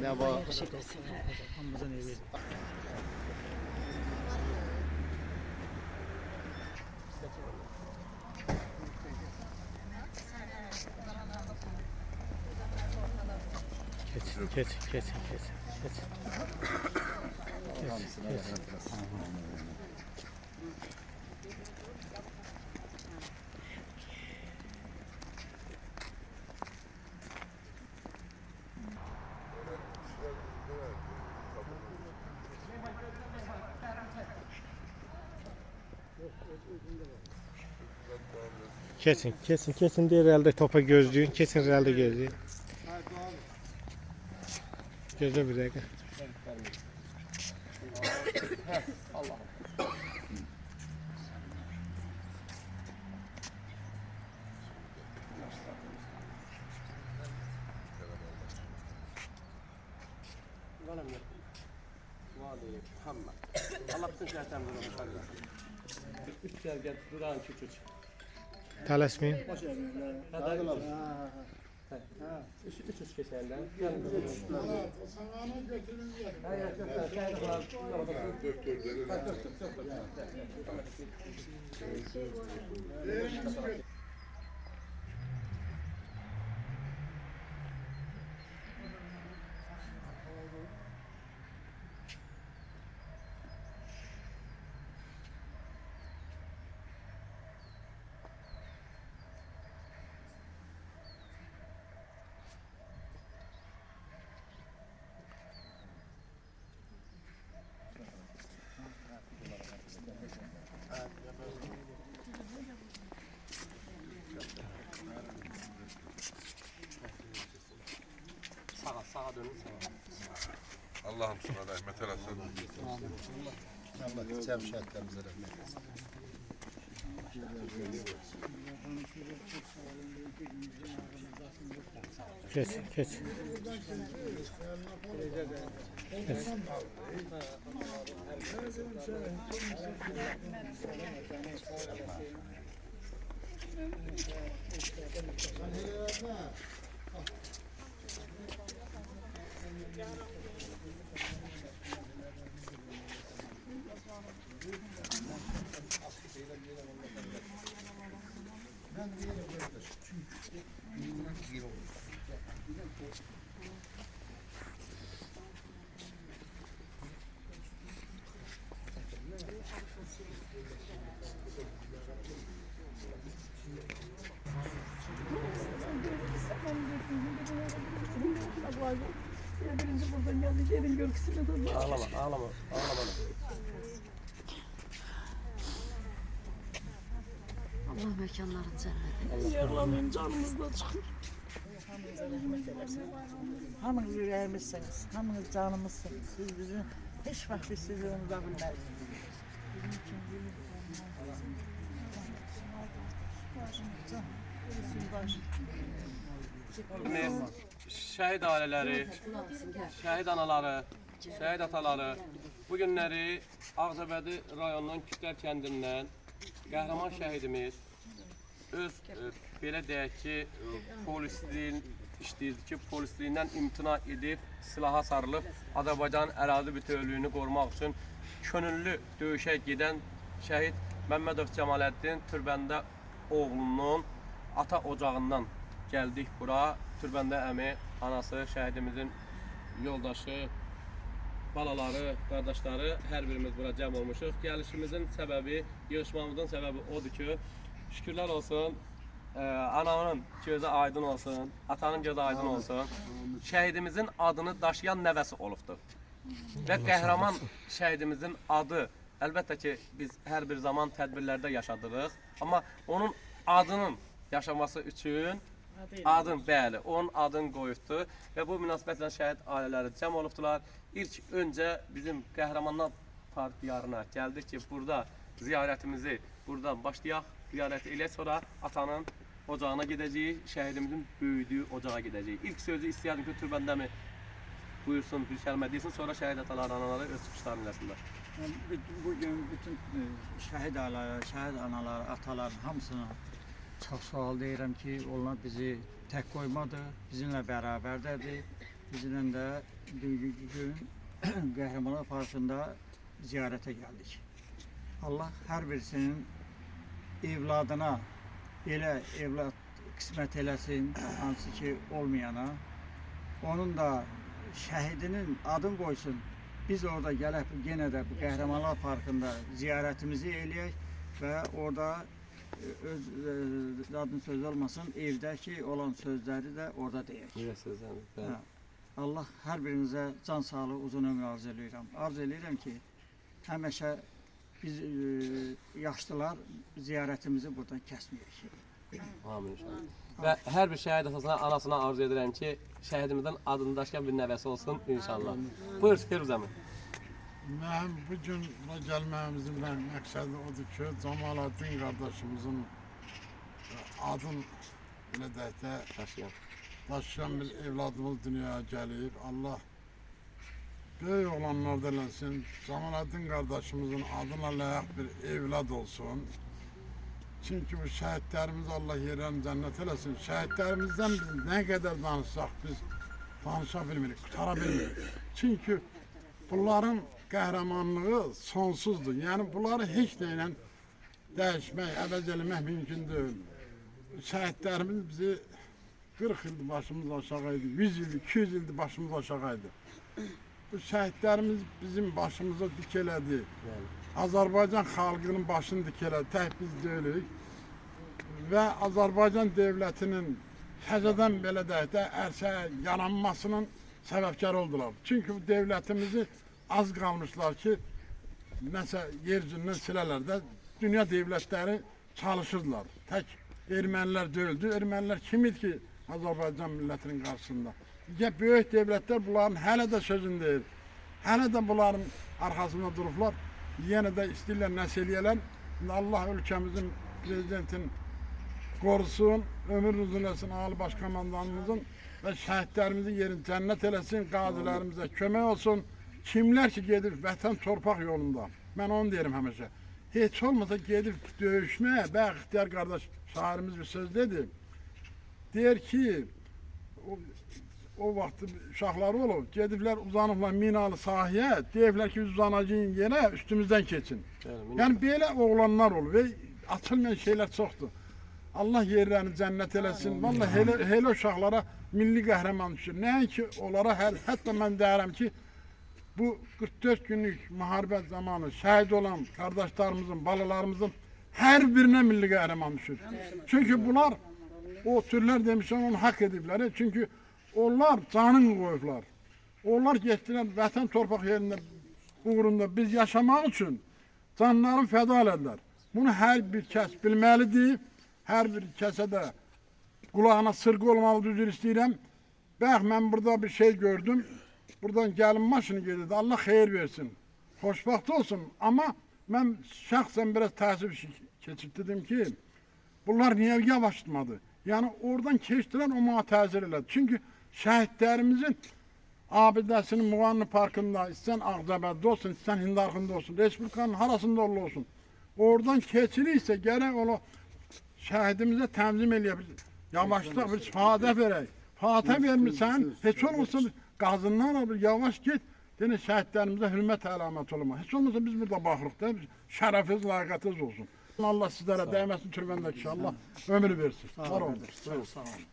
Ne var? Hamımıza ne verir? Kesin, kesin, kesin, kesin, kesin. Kesin, kesin. Kesin, kesin, kesin diğer elde topa gözlüğün, kesin elde gözlüğün. Gözle bir dakika. Vallahi yok. Vallahi Muhammed. Allah bütün şerhten bunu başarılar. Üç sergen Sağa, dönün sağa. Allah'ım sana rahmet eylesin. Allah cem şehitlerimize rahmet eylesin. Kesin, kesin. Kesin. Yeah. Gelin görgüsüne de bak. Ağlama, ağlama, ağlama. Allah mekanları cennet. Yaralanayım canımız da çıkıyor. Hamınız yüreğimizsiniz, hamınız canımızsınız. Siz bizim hiç vakti sizi unutabilmeyiz. Bizim için Şəhid ailələri, şəhid anaları, şəhid ataları bu günləri Ağcabədi rayonunun Kütlər kəndindən qəhrəman şəhidimiz öz e, belə deyək ki, e, polisliyin işləyirdi ki, polisliyindən imtina edib silaha sarılıb Azərbaycan ərazi bütövlüyünü qorumaq üçün könüllü döyüşə gedən şəhid Məmmədov Cəmaləddin Türbəndə oğlunun ata ocağından gəldik bura. Türbəndə əmi, anası, şəhidimizin yoldaşı, balaları, qardaşları hər birimiz bura cəm olmuşuq. Gəlişimizin səbəbi, yığışmamızın səbəbi odur ki, şükürlər olsun, ə, anamın gözü aydın olsun, atanın gözü aydın olsun. Şəhidimizin adını daşıyan nəvəsi olubdur. Və qəhrəman şəhidimizin adı əlbəttə ki, biz hər bir zaman tədbirlərdə yaşadırıq, amma onun adının yaşaması üçün adın bəli, onun adını qoyubdu və bu münasibətlə şəhid ailələri cəm olubdular. İlk öncə bizim qəhrəmanlar park diyarına gəldik ki, burada ziyarətimizi buradan başlayaq, ziyarət eləyək sonra atanın ocağına gedəcəyik, şəhidimizin böyüdüyü ocağa gedəcəyik. İlk sözü istəyərdim ki, türbəndəmi buyursun, bir kəlmə desin, sonra şəhid atalar, anaları öz çıxışlarını eləsinlər. Bugün bütün e, şəhid ailələri, şəhid anaları, ataların hamısına Çox sağ ol deyirəm ki, onlar bizi tək qoymadı, bizimlə bərabərdədir. Bizimlə də gün Qəhrəmanlar Parkında ziyarətə gəldik. Allah hər birisinin evladına elə evlad qismət eləsin, hansı ki olmayana. Onun da şəhidinin adını qoysun. Biz orada gəlib yenə də bu Qəhrəmanlar Parkında ziyarətimizi eləyək və orada öz e, adın söz olmasın, evdəki olan sözləri də orada deyək. Niyə sözlər? Hə. Allah hər birinizə can sağlığı, uzun ömür arzu edirəm. Arzu edirəm ki, həmişə biz e, yaşlılar ziyarətimizi buradan kəsməyək. Amin inşallah. Və hər bir şəhid atasına, anasına arzu edirəm ki, şəhidimizdən adını daşıyan bir nəvəsi olsun inşallah. Buyur Firuz əmi. Mənim bu gün bura gəlməyimizin mən məqsədi odur ki, Camaləddin qardaşımızın e, adın belə deyək də Daşıyan. daşıyan bir evladımız dünyaya gəlib. Allah böyük olanlar eləsin. Camaləddin qardaşımızın adına layiq bir evlad olsun. Çünki bu şəhidlərimiz Allah yerlərini cənnət eləsin. Şəhidlərimizdən biz nə qədər danışsaq biz danışa bilmirik, qutara bilmirik. Çünki bunların qəhrəmanlığı sonsuzdur. Yəni bunları heç nə ilə dəyişmək, əvəz eləmək mümkün deyil. Şəhidlərimiz bizi 40 ildir başımız aşağı idi, 100 ildir, 200 ildir başımız aşağı. Bu şəhidlərimiz bizim başımıza dik elədi. Azərbaycan xalqının başını dik elədi, tək biz deyilik. Və Azərbaycan dövlətinin təzədən belə deyək də ərsəyə yaranmasının səbəbkarı oldular. Çünki bu dövlətimizi az qalmışlar ki, nəsə yer üzündən silələr də dünya dövlətləri çalışırdılar. Tək ermənilər deyildi. Ermənilər kim idi ki Azərbaycan millətinin qarşısında? Ya böyük dövlətlər bunların hələ də sözünü deyir. Hələ də bunların arxasında durublar. Yenə də istəyirlər nəsə eləyələr. Allah ölkəmizin prezidentin qorusun, ömür uzun etsin Ali Baş Komandanımızın və şəhidlərimizin yerini cənnət eləsin, qazilərimizə kömək olsun. Kimlər ki gedir vətən torpaq yolunda. Mən onu deyirəm həmişə. Heç olmasa gedib döyüşməyə, bəx ixtiyar qardaş şairimiz bir söz dedi. Deyir ki, o, o vaxt uşaqları olub, gediblər uzanıblar minalı sahəyə, deyiblər ki, uzanacağın yerə üstümüzdən keçin. Yəni, Yəni belə oğlanlar olur və açılmayan şeylər çoxdur. Allah yerlərini cənnət eləsin. Vallahi elə, elə uşaqlara milli qəhrəman düşür. Nəinki onlara hər, hətta mən deyirəm ki, bu 44 günlük müharibə zamanı şəhid olan qardaşlarımızın, balalarımızın hər birinə milli qəhrəman düşür. Çünki bunlar o türlər demişəm onu haqq ediblər. Çünki onlar canın qoyublar. Onlar getdilər vətən torpaq yerində uğrunda biz yaşamaq üçün canlarını fəda elədilər. Bunu hər bir kəs bilməlidir. Hər bir kəsə də qulağına sırğı olmalı üzr istəyirəm. Bax mən burada bir şey gördüm. Buradan gəlin maşını gedirdi. Allah xeyir versin. Xoşbaxt olsun. Amma mən şəxsən biraz təəssüf keçirtdim ki, bunlar niyə yavaşlamadı? Yəni oradan keçdilər o mənə təsir elədi. Çünki şəhidlərimizin abidəsinin Muğanlı Parkında, istən Ağcabəddə olsun, istən Hindarxında olsun, Respublikanın harasında olsun. Oradan keçiriksə gərək ola şəhidimizə təmzim eləyə bir yavaşlıq bir fatə verək. Fatə vermirsən, heç olmasa qazından al bir yavaş get. Yenə şəhidlərimizə hörmət əlaməti olma. Heç olmasa biz burada baxırıq da, şərəfiniz, ləyaqətiniz olsun. Allah sizlərə dəyməsin türbəndəki Allah ömür versin. Sağ olun. Sağ olun.